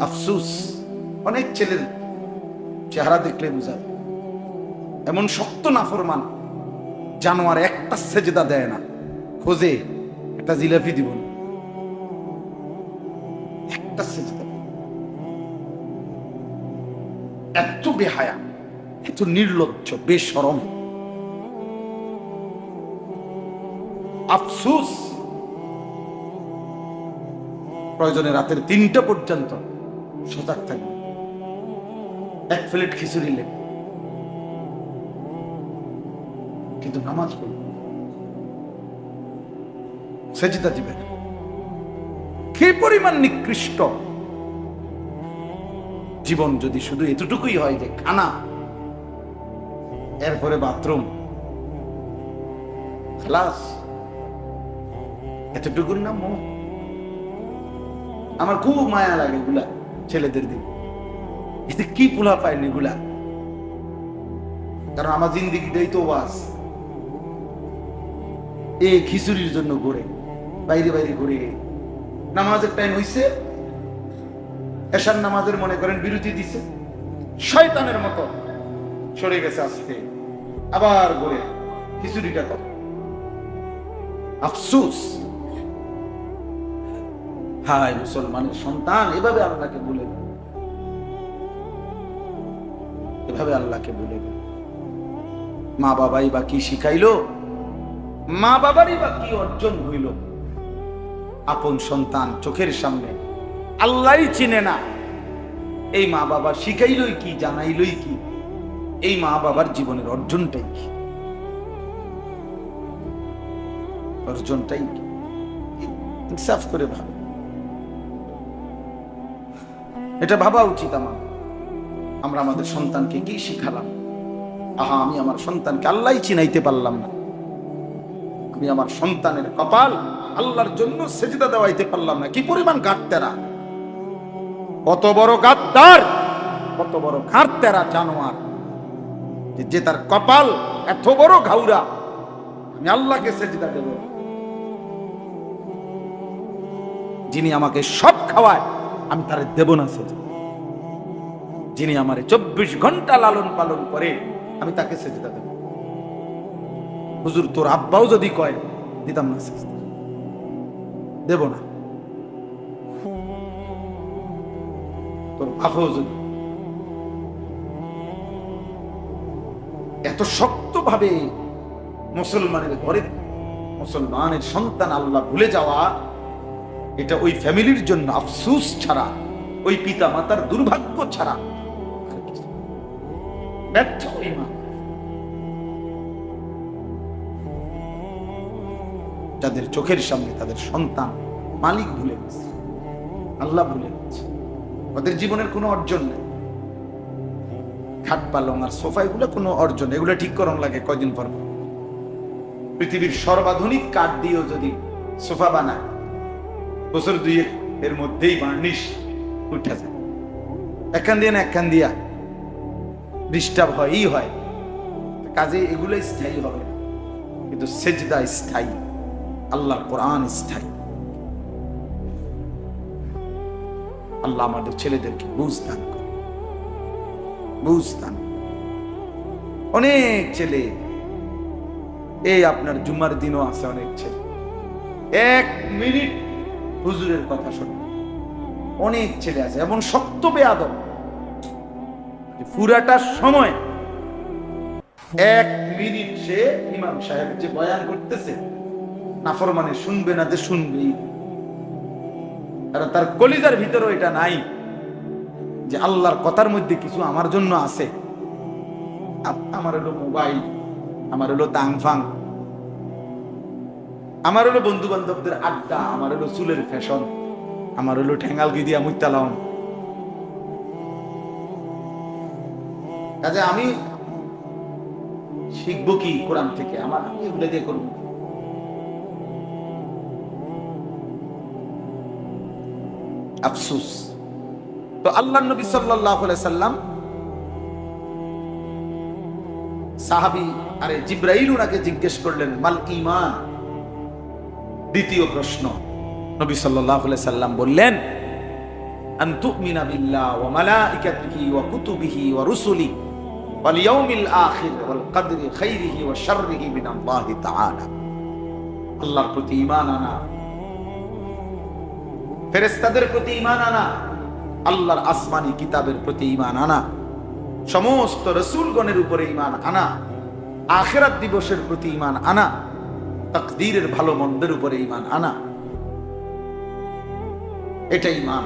আফসুস, অনেক ছেলের চেহারা দেখলে বোঝা এমন শক্ত নাফরমান, জানোয়ার একটা সেজদা দেয় না। খোঁজে একটা জিলাপি দিব। একটা এত বেহায়া, এত নির্লজ্জ, বেসরম। আফসুস, প্রয়োজনে রাতের তিনটা পর্যন্ত সজাগ থাকবে। এক প্লেট খিচুড়ি লেগে কিন্তু নামাজ পড়বে। সেজিদা দিবে না কি পরিমাণ নিকৃষ্ট। জীবন যদি শুধু এতটুকুই হয় যে খানা, এরপরে বাথরুম ক্লাস এতটুকুর নাম আমার খুব মায়া লাগে এগুলা। ছেলেদের দিন এতে কি পোলা পায়নি এগুলা? কারণ আমার জিন্দিগিটাই তো বাস এ খিচুড়ির জন্য ঘুরে, বাইরে বাইরে ঘুরে। নামাজের টাইম হইছে, এশার নামাজের মনে করেন বিরতি দিছে। শয়তানের মতো সরে গেছে আজকে। আবার ঘুরে, খিচুড়িটা কর। আফসুস। হায় মুসলমানের সন্তান, এভাবে আল্লাহকে বলে। এভাবে আল্লাহকে বলে। মা বাবাই বা কি শিখাইলো? মা বাবারই বা কি অর্জন হইল? আপন সন্তান চোখের সামনে আল্লাহই চিনে না। এই মা বাবা শিখাইলই কি, জানাইলই কি? এই মা বাবার জীবনের অর্জনটাই কি? অর্জনটাই কি? ইনসাফ করে ভাবে এটা ভাবা উচিত আমার। আমরা আমাদের সন্তানকে কি শিখালাম? আহা, আমি আমার সন্তানকে আল্লাহ চিনাইতে পারলাম না। আমি আমার সন্তানের কপাল আল্লাহর জন্য সেজদা দেওয়াইতে পারলাম না। কি পরিমাণ গাত্তেরা কত বড় গাদ্দার, কত বড় ঘাটতেরা জানোয়ার। যে তার কপাল এত বড় ঘাউরা, আমি আল্লাহকে সেজদা দেব। যিনি আমাকে সব খাওয়ায় আমি তার দেব না সেজদা যিনি আমারে চব্বিশ ঘণ্টা লালন পালন করে, আমি তাকে সেজদা দেব। হুজুর, তোর আব্বাও যদি কয়, দিতাম না সেজদা। দেব না। তোর বাবাও যদি এত শক্তভাবে মুসলমানের ঘরে মুসলমানের সন্তান আল্লাহ ভুলে যাওয়া এটা ওই ফ্যামিলির জন্য আফসুস ছাড়া, ওই পিতা মাতার দুর্ভাগ্য ছাড়া ব্যর্থ মা যাদের চোখের সামনে তাদের সন্তান, মালিক ভুলে গেছে, আল্লাহ ভুলে গেছে ওদের জীবনের কোনো অর্জন নেই খাট পালং আর সোফা, এগুলো কোনো অর্জন। এগুলো ঠিক করন লাগে কয়দিন পর। পৃথিবীর সর্বাধুনিক কাঠ দিয়েও যদি সোফা বানায় বছর দুই এর মধ্যেই বার্নিশ উঠে যায়। একখান দিয়ে না একখান দিয়া ডিস্টার্ব হয়ই হয়। কাজে এগুলো স্থায়ী হবে কিন্তু সেজদা স্থায়ী, আল্লাহর কোরআন স্থায়ী। আল্লাহ আমাদের ছেলেদেরকে বুঝ দান করে বুঝ দান অনেক ছেলে, এই আপনার জুমার দিনও আছে অনেক ছেলে। এক মিনিট হুজুরের কথা শোনে। অনেক ছেলে আছে, এমন শক্ত বেয়াদব। যে পুরাটা সময় এক মিনিট সে ইমাম সাহেব যে বয়ান করতেছে, নাফরমানে শুনবে না যে শুনবেই। কারণ তার কলিজার ভিতরে এটা নাই, যে আল্লাহর কথার মধ্যে কিছু আমার জন্য আছে। আমার হলো মোবাইল, আমার হলো তাংফাং আমার হলো বন্ধু বান্ধবদের আড্ডা, আমার হলো চুলের ফ্যাশন আমার হলো ঠেঙ্গাল গিদিয়া মুইতালাম কাজে আমি শিখব কি কোরআন থেকে? আমার আমি এগুলো দিয়ে করব। আফসুস। তো আল্লাহ নবী সাল্লাহ সাল্লাম সাহাবি আরে জিব্রাইল ওনাকে জিজ্ঞেস করলেন, মাল ইমান দ্বিতীয় প্রশ্ন। নবী সাল্লাম বললেন প্রতি ঈমান আনা আল্লাহর আসমানি কিতাবের প্রতি ইমান আনা, সমস্ত রসুলগণের উপরে ইমান আনা, আখেরাত দিবসের প্রতি ইমান আনা তাকদীরের ভালো মন্দের উপরে ঈমান আনা। এটাই ঈমান।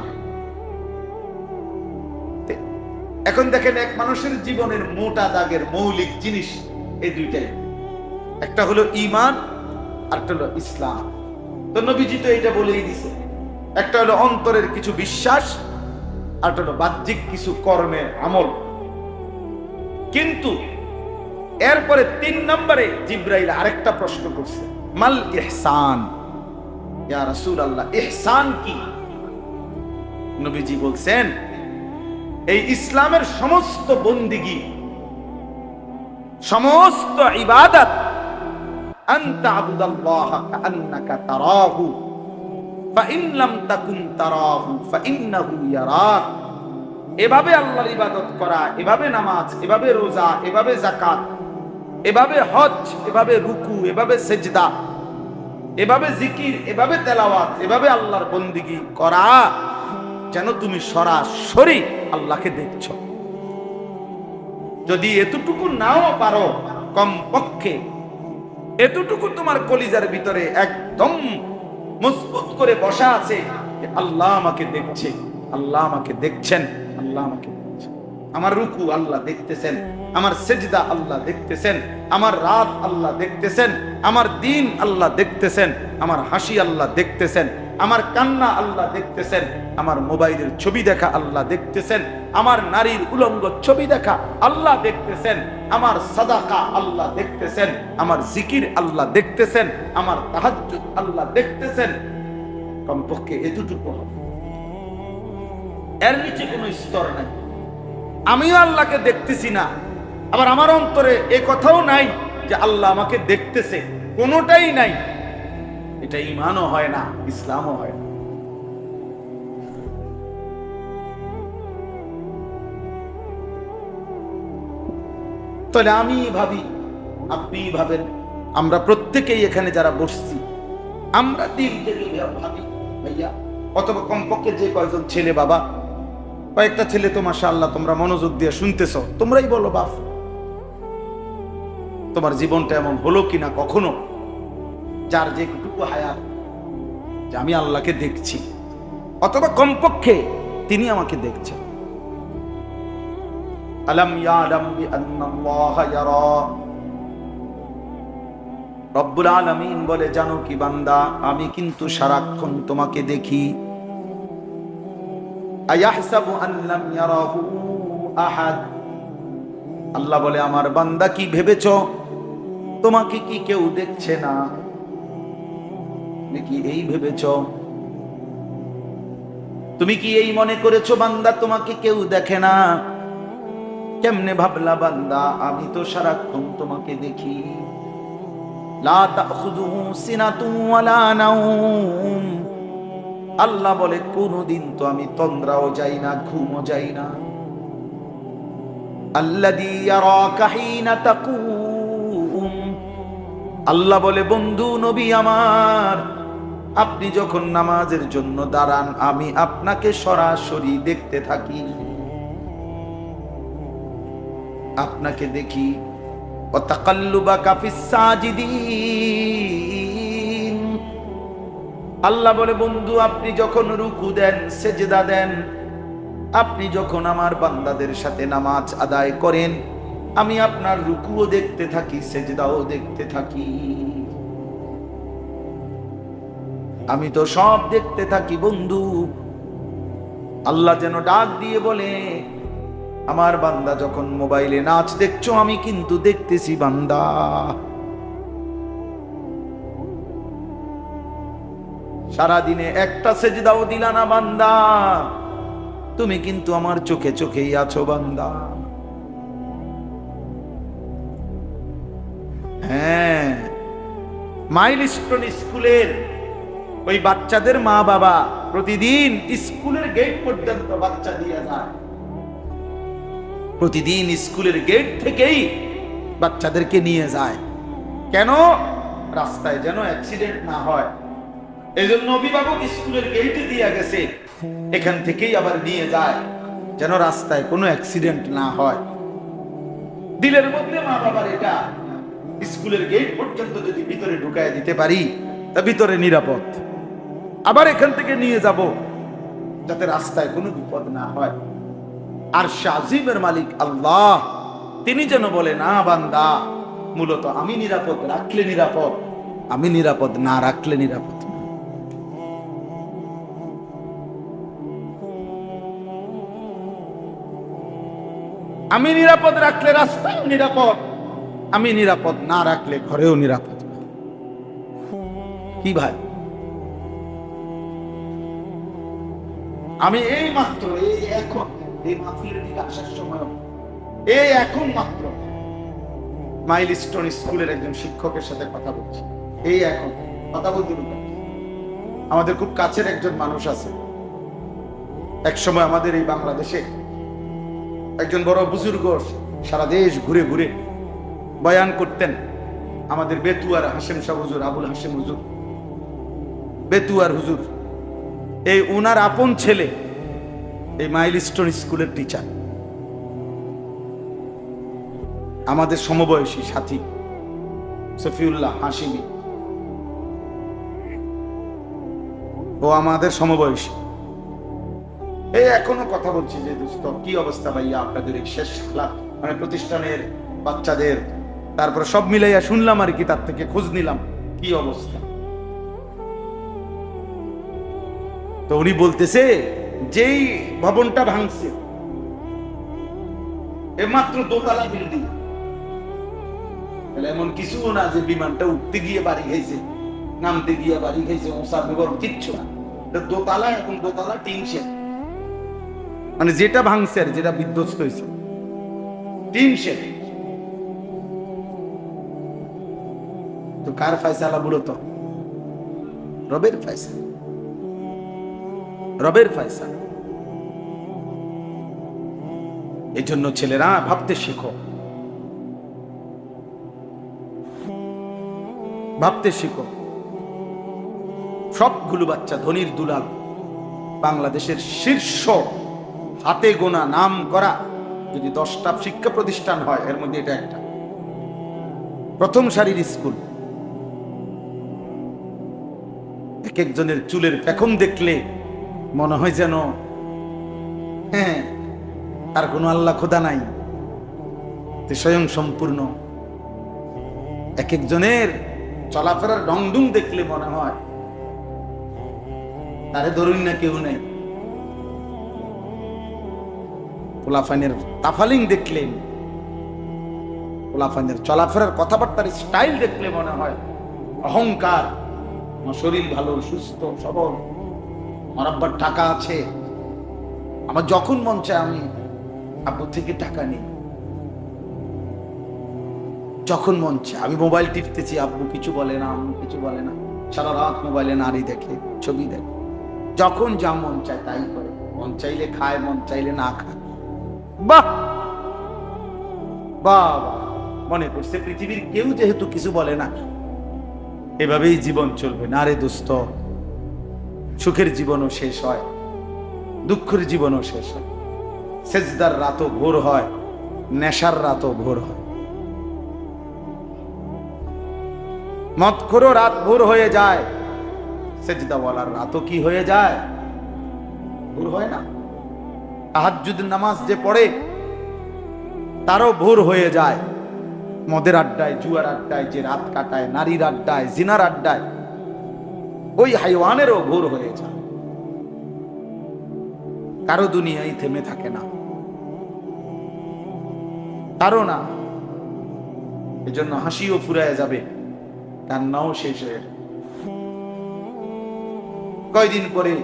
তে- এখন দেখেন এক মানুষের জীবনের মোটা দাগের মৌলিক জিনিস এই দুইটাই। একটা হলো ঈমান, আরেকটা হলো ইসলাম। তো নবীজি তো এটা বলেই দিছে। একটা হলো অন্তরের কিছু বিশ্বাস আর একটা হলো বাহ্যিক কিছু কর্মের আমল। কিন্তু এরপরে তিন নম্বরে জিব্রাইল আরেকটা প্রশ্ন করছে। মাল ইহসান। ইয়া রাসূল আল্লাহ ইহসান কি? নবীজি বলছেন, এই ইসলামের সমস্ত বন্দিগি, সমস্ত ইবাদত এভাবে আল্লাহর ইবাদত করা, এভাবে নামাজ, এভাবে রোজা, এভাবে জাকাত এভাবে হজ, এভাবে রুকু, এভাবে সেজদা, এভাবে জিকির, এভাবে তেলাওয়াত, এভাবে আল্লাহর বন্দিগি করা, যেন তুমি সরাসরি আল্লাহকে দেখছ। যদি এতটুকু নাও পারো কম পক্ষে এতটুকু তোমার কলিজার ভিতরে একদম মজবুত করে বসা আছে আল্লাহ আমাকে দেখছে, আল্লাহ আমাকে দেখছেন, আল্লাহ আমাকে আমার রুকু আল্লাহ দেখতেছেন আমার সেজদা আল্লাহ দেখতেছেন আমার রাত আল্লাহ দেখতেছেন আমার দিন আল্লাহ দেখতেছেন আমার হাসি আল্লাহ দেখতেছেন আমার কান্না আল্লাহ দেখতেছেন আমার মোবাইলের ছবি দেখা আল্লাহ দেখতেছেন আমার নারীর উলঙ্গ ছবি দেখা আল্লাহ দেখতেছেন আমার সাদাকা আল্লাহ দেখতেছেন আমার জিকির আল্লাহ দেখতেছেন আমার তাহাজ্জুদ আল্লাহ দেখতেছেন কমপক্ষে এতটুকু হবে এর নিচে কোনো স্তর নাই আমিও আল্লাহকে দেখতেছি না। আবার আমার অন্তরে এ কথাও নাই যে আল্লাহ আমাকে দেখতেছে। কোনোটাই নাই। এটা ইমানও হয় না, ইসলামও হয় না। তাহলে আমি ভাবি, আপনি ভাবেন, আমরা প্রত্যেকেই এখানে যারা বসছি, আমরা দিল থেকে ভাবি, ভাইয়া, অথবা কমপক্ষে যে কয়েকজন ছেলে বাবা কয়েকটা ছেলে তো মাশাআল্লাহ তোমরা মনোযোগ দিয়ে শুনতেছ, তোমরাই বলো বাপ, তোমার জীবনটা এমন হলো কিনা কখনো? যার যেটুকু হায়াত, যে আমি আল্লাহকে দেখছি, অথবা কমপক্ষে তিনি আমাকে দেখছেন। আলম ইয়ালাম রব্বুল বলে, জানো কি বান্দা, আমি কিন্তু সারাক্ষণ তোমাকে দেখি। আয়াহসাবু আন লাম ইয়ারাহু আহাদ। আল্লাহ বলে, আমার বান্দা কি ভেবেছ? তোমাকে কি কেউ দেখছে না? তুমি কি এই ভেবেছ? তুমি কি এই মনে করেছ, বান্দা তোমাকে কেউ দেখে না? কেমনে ভাবলা, বান্দা, আমি তো সারাক্ষণ তোমাকে দেখি। লা তাখুযুহু সিনাতুন ওয়ালা নাওম আল্লাহ বলে, কোনদিন তো আমি তন্দ্রাও যাই না, ঘুমও যাই না। আল্লাহ বলে, বন্ধু, নবী আমার, আপনি যখন নামাজের জন্য দাঁড়ান, আমি আপনাকে সরাসরি দেখতে থাকি। আপনাকে দেখি। ওয়াতাকাল্লুবাকা ফিস সাজিদিন। আল্লাহ বলে, বন্ধু, আপনি যখন রুকু দেন, সেজদা দেন, আপনি যখন আমার বান্দাদের সাথে নামাজ আদায় করেন, আমি আপনার রুকুও দেখতে থাকি, সেজদাও দেখতে থাকি। আমি তো সব দেখতে থাকি, বন্ধু। আল্লাহ যেন ডাক দিয়ে বলে, আমার বান্দা যখন মোবাইলে নাচ দেখছ, আমি কিন্তু দেখতেছি বান্দা। সারাদিনে একটা সেজদাও দিলা না বান্দা। তুমি কিন্তু আমার চোখে চোখেই আছো বান্দা। হ্যাঁ মাইলস্টোন স্কুলের ওই বাচ্চাদের মা বাবা প্রতিদিন স্কুলের গেট পর্যন্ত বাচ্চা দিয়ে যায়। প্রতিদিন স্কুলের গেট থেকেই বাচ্চাদেরকে নিয়ে যায়। কেন? রাস্তায় যেন অ্যাক্সিডেন্ট না হয়। এই জন্য অভিভাবক স্কুলের গেটে দিয়ে গেছে। এখান থেকেই আবার নিয়ে যায়, যেন রাস্তায় কোনো অ্যাক্সিডেন্ট না হয়। দিলের মধ্যে মা বাবার এটা। স্কুলের গেট পর্যন্ত যদি ভিতরে ঢুকায় দিতে পারি, তা ভিতরে নিরাপদ। আবার এখান থেকে নিয়ে যাব, যাতে রাস্তায় কোনো বিপদ না হয়। আর শাজিমের মালিক আল্লাহ, তিনি যেন বলে, না বান্দা, মূলত আমি নিরাপদ, রাখলে নিরাপদ, আমি নিরাপদ, না রাখলে নিরাপদ আমি নিরাপদ রাখলে রাস্তায় নিরাপদ। আমি নিরাপদ না রাখলে ঘরেও নিরাপদ কি ভাই? আমি এই মাত্র এই এখন এই মাহফিলের দিকে আসার সময়। এই এখন মাত্র। মাইল স্টোন স্কুলের একজন শিক্ষকের সাথে কথা বলছি। এই এখন কথা বলতে। আমাদের খুব কাছের একজন মানুষ আছে। এক সময় আমাদের এই বাংলাদেশে একজন বড় বুজুর্গ সারা দেশ ঘুরে ঘুরে বয়ান করতেন, আমাদের বেতুয়ার হাসেম শাহ হুজুর, আবুল হাসেম হুজুর। বেতুয়ার হুজুর, এই উনার আপন ছেলে, এই মাইলস্টোন স্কুলের টিচার আমাদের সমবয়সী সাথী সফিউল্লাহ হাসিমি ও আমাদের সমবয়সী। এখনও কথা বলছি যে দোস্ত, কি অবস্থা ভাইয়া আপনাদের এই শেষ ক্লাস মানে প্রতিষ্ঠানের বাচ্চাদের? তারপর সব মিলাইয়া শুনলাম আর কি, তার থেকে খোঁজ নিলাম। কি অবস্থা? তো উনি বলতেছে, যেই ভবনটা ভাঙছে এ মাত্র দোতলা বিল্ডিং। তাহলে এমন কিছু না যে বিমানটা উঠতে গিয়ে বাড়ি খাইছে নামতে গিয়ে বাড়ি খাইছে ওসা বিবরণ কিচ্ছু না। দোতলা এখন দোতলা টিন শেড। মানে যেটা ভাঙছে আর যেটা বিধ্বস্ত হয়েছে। টিন শেড তো কার ফায়সালা তো? রবের ফায়সালা। রবের ফায়সালা। এই জন্য ছেলেরা ভাবতে শিখো। ভাবতে শিখো। সবগুলো বাচ্চা ধনির দুলাল বাংলাদেশের শীর্ষ হাতে গোনা নাম করা, যদি দশটা শিক্ষা প্রতিষ্ঠান হয়, এর মধ্যে এটা একটা। প্রথম সারির স্কুল। এক একজনের চুলের পেখম দেখলে মনে হয় যেন হ্যাঁ আর কোনো আল্লাহ খোদা নাই। স্বয়ং সম্পূর্ণ। এক একজনের চলাফেরার ডংডুং দেখলে মনে হয়, তারে ধরুন না কেউ নেই। পোলাফাইনের তাফালিং দেখলেন। পোলাফাইনের চলাফেরার কথাবার্তার স্টাইল দেখলে মনে হয় অহংকার। আমার শরীর ভালো, সুস্থ, সবল। আমার আব্বার টাকা আছে। আমার যখন মন চায় আমি আব্বু থেকে টাকা নিই। যখন মন চায় আমি মোবাইল টিপতেছি, আব্বু কিছু বলে না, আম্মু কিছু বলে না। সারা রাত মোবাইলে নারী দেখে, ছবি দেখে। যখন যা মন চায় তাই করে। মন চাইলে খায়, মন চাইলে না খায়। বাহ! বাহ। মনে করছে পৃথিবীর কেউ যেহেতু কিছু বলে না। এভাবেই জীবন চলবে। না রে সুখের জীবনও শেষ হয়, দুঃখের জীবনও শেষ হয়। সেজদার রাতও ভোর হয়, নেশার রাতও ভোর হয়। রাত ভোর হয়ে যায়, সেজদাওয়ালার রাতও কি হয়ে যায়? ভোর হয় না। তাহাজ্জুদ নামাজ যে পড়ে, তারও ভোর হয়ে যায়। মদের আড্ডায়, জুয়ার আড্ডায়, যে রাত কাটায়, নারীর আড্ডায়, জিনার আড্ডায়, ওই হাইওয়ানেরও ভোর হয়ে যায়। কারও দুনিয়ায় থেমে থাকে না। কারও না। এজন্য হাসিও ফুরায় যাবে, কান্নাও শেষ হয়ে কয়দিন পরে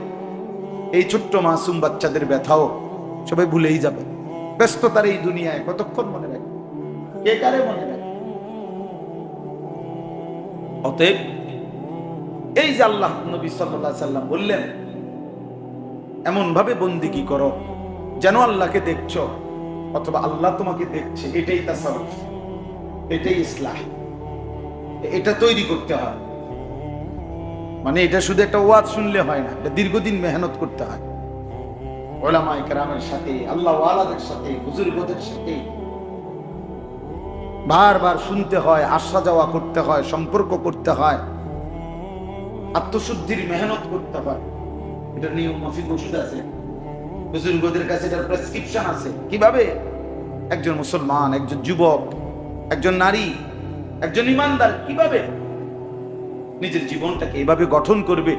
এই ছোট্ট মাসুম বাচ্চাদের ব্যথাও সবাই ভুলেই যাবে। ব্যস্ততার এই দুনিয়ায় কতক্ষণ মনে রাখবে? কে কারে মনে রাখবে? অতএব এই যে আল্লাহ নবী আলাইহি সাল্লাম বললেন এমন ভাবে বন্দিগি করো যেন আল্লাহকে দেখছ অথবা আল্লাহ তোমাকে দেখছে। এটাই তাসাউফ এটাই ইসলাম এটা তৈরি করতে হয়। মানে এটা শুধু একটা ওয়াজ শুনলে হয় না, এটা দীর্ঘদিন মেহনত করতে হয়। ওলামাই কেরামের সাথে, আল্লাহ ওয়ালাদের সাথে, বুজুর্গদের সাথে বারবার শুনতে হয় আসা যাওয়া করতে হয়, সম্পর্ক করতে হয়, আত্মশুদ্ধির মেহনত করতে হয়। এটা নিয়ম মাফিক ওষুধ আছে। বুজুর্গদের কাছে এটার প্রেসক্রিপশন আছে। কীভাবে? একজন মুসলমান, একজন যুবক, একজন নারী, একজন ইমানদার, কীভাবে? নিজের জীবনটাকে এভাবে গঠন করবে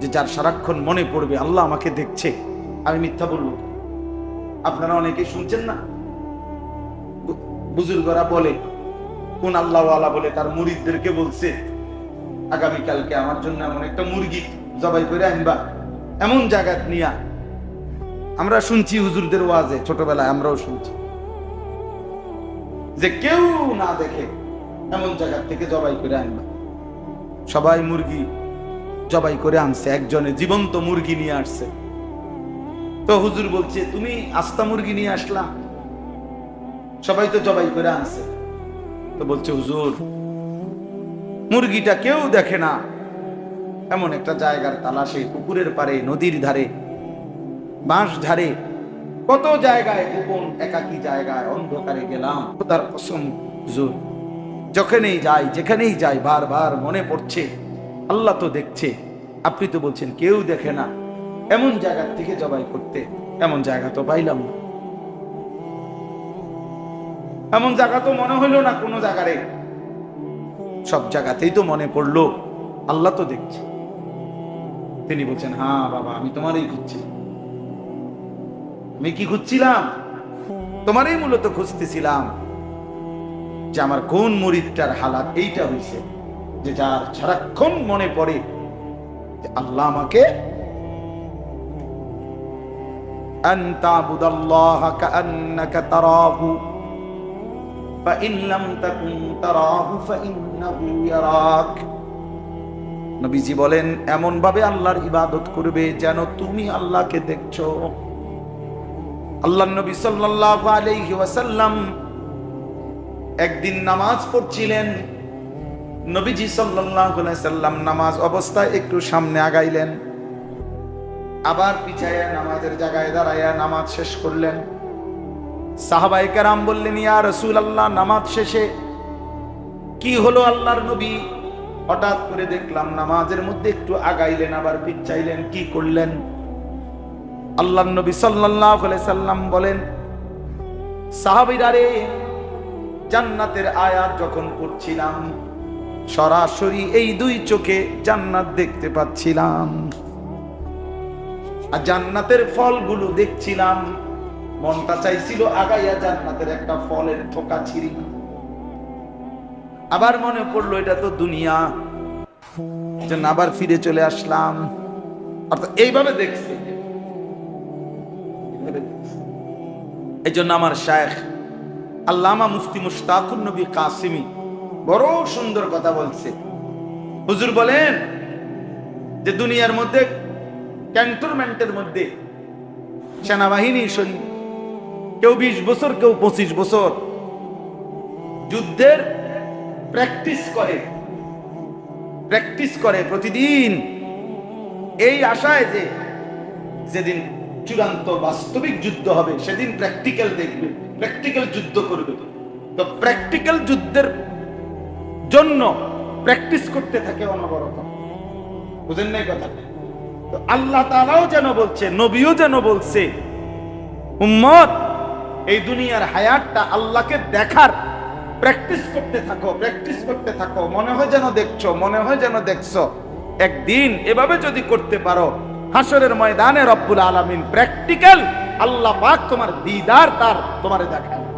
যে যার সারাক্ষণ মনে পড়বে, আল্লাহ আমাকে দেখছে। আমি মিথ্যা বলব। আপনারা অনেকে শুনছেন না? বুজুর্গরা বলে, কোন আল্লাহওয়ালা বলে তার মুরিদদেরকে বলছে, আগামীকালকে আমার জন্য এমন একটা মুরগি জবাই করে আনবা। এমন জায়গা নিয়া। আমরা শুনছি হুজুরদের ওয়াজে, ছোটবেলায় আমরাও শুনছি। যে কেউ না দেখে এমন জায়গা থেকে জবাই করে আনবা। সবাই মুরগি জবাই করে আনছে, একজনে জীবন্ত মুরগি নিয়ে আসছে। তো হুজুর বলছে, তুমি আস্তা মুরগি নিয়ে আসলা? সবাই তো জবাই করে আনছে। তো বলছে, হুজুর, মুরগিটা কেউ দেখে না। এমন একটা জায়গার তালাশে, পুকুরের পারে নদীর ধারে, বাঁশ ধারে, কত জায়গায় গোপন একাকী জায়গায় অন্ধকারে গেলাম। তার কসম, হুজুর, যখনই যাই, যেখানেই যাই, বারবার মনে পড়ছে, আল্লাহ তো দেখছে। আপনি তো বলছেন, কেউ দেখে না। এমন জায়গা থেকে জবাই করতে, এমন জায়গা তো পাইলাম না। এমন জায়গা তো মনে হইল না কোনো জায়গারে। সব জায়গাতেই তো মনে পড়ল, আল্লাহ তো দেখছে। তিনি বলছেন হ্যাঁ বাবা, আমি তোমারই খুঁজছি। আমি কি খুঁজছিলাম? তোমারই মূলত খুঁজতেছিলাম যে আমার কোন মরিদটার হালাত এইটা হয়েছে যে যার সারাক্ষণ মনে পড়ে আল্লাহ আমাকে أن تعبد الله كأنك تراه فإن لم تكن تراه فإنه يراك নবীজি বলেন এমন ভাবে আল্লাহর ইবাদত করবে যেন তুমি আল্লাহকে দেখছো আল্লাহ নবী সাল্লাল্লাহু আলাইহি ওয়াসাল্লাম একদিন নামাজ পড়ছিলেন নবীজি সাল্লাল্লাহু আলাইহি সাল্লাম নামাজ অবস্থায় একটু সামনে আগাইলেন আবার পিছাইয়া নামাজের জায়গায় দাঁড়াইয়া নামাজ শেষ করলেন। সাহাবাই কেরাম বললেন, ইয়া রসুল আল্লাহ নামাজ শেষে কি হলো আল্লাহর নবী? হঠাৎ করে দেখলাম নামাজের মধ্যে একটু আগাইলেন, আবার পিছাইলেন, কি করলেন? আল্লাহ নবী আলাইহি সাল্লাম বলেন, সাহাবীরা রে, জান্নাতের আয়াত যখন পড়ছিলাম, সরাসরি এই দুই চোখে জান্নাত দেখতে পাচ্ছিলাম। আর জান্নাতের ফলগুলো দেখছিলাম। মনটা চাইছিল আগাইয়া জান্নাতের একটা ফলের থোকা ছিঁড়ি। আবার মনে পড়ল, এটা তো দুনিয়া। যেন আবার ফিরে চলে আসলাম। অর্থাৎ এইভাবে দেখছি। এই জন্য আমার শায়েখ আল্লামা মুফতি মুশতাকুর নবী কাসিমি বড় সুন্দর কথা বলছে। হুজুর বলেন যে দুনিয়ার মধ্যে ক্যান্টনমেন্টের মধ্যে সেনাবাহিনী সৈন্য কেউ বিশ বছর, কেউ পঁচিশ বছর। যুদ্ধের প্র্যাকটিস করে প্র্যাকটিস করে প্রতিদিন। এই আশায় যে যেদিন চূড়ান্ত বাস্তবিক যুদ্ধ হবে, সেদিন প্র্যাকটিক্যাল দেখবে প্র্যাকটিক্যাল যুদ্ধ করবে। তো প্র্যাকটিক্যাল যুদ্ধের জন্য প্র্যাকটিস করতে থাকে অনবরত। বুঝেন নাই কথা তো আল্লাহ তাআলাও যেন বলছে, নবীও যেন বলছে, উম্মত, এই দুনিয়ার হায়াতটা আল্লাহকে দেখার প্র্যাকটিস করতে থাকো প্র্যাকটিস করতে থাকো, মনে হয় যেন দেখছ, মনে হয় যেন দেখছ। একদিন এভাবে যদি করতে পারো হাসরের ময়দানে রব্বুল আলামিন প্র্যাকটিক্যাল আল্লাহ পাক তোমার দিদার তার তোমারে দেখায়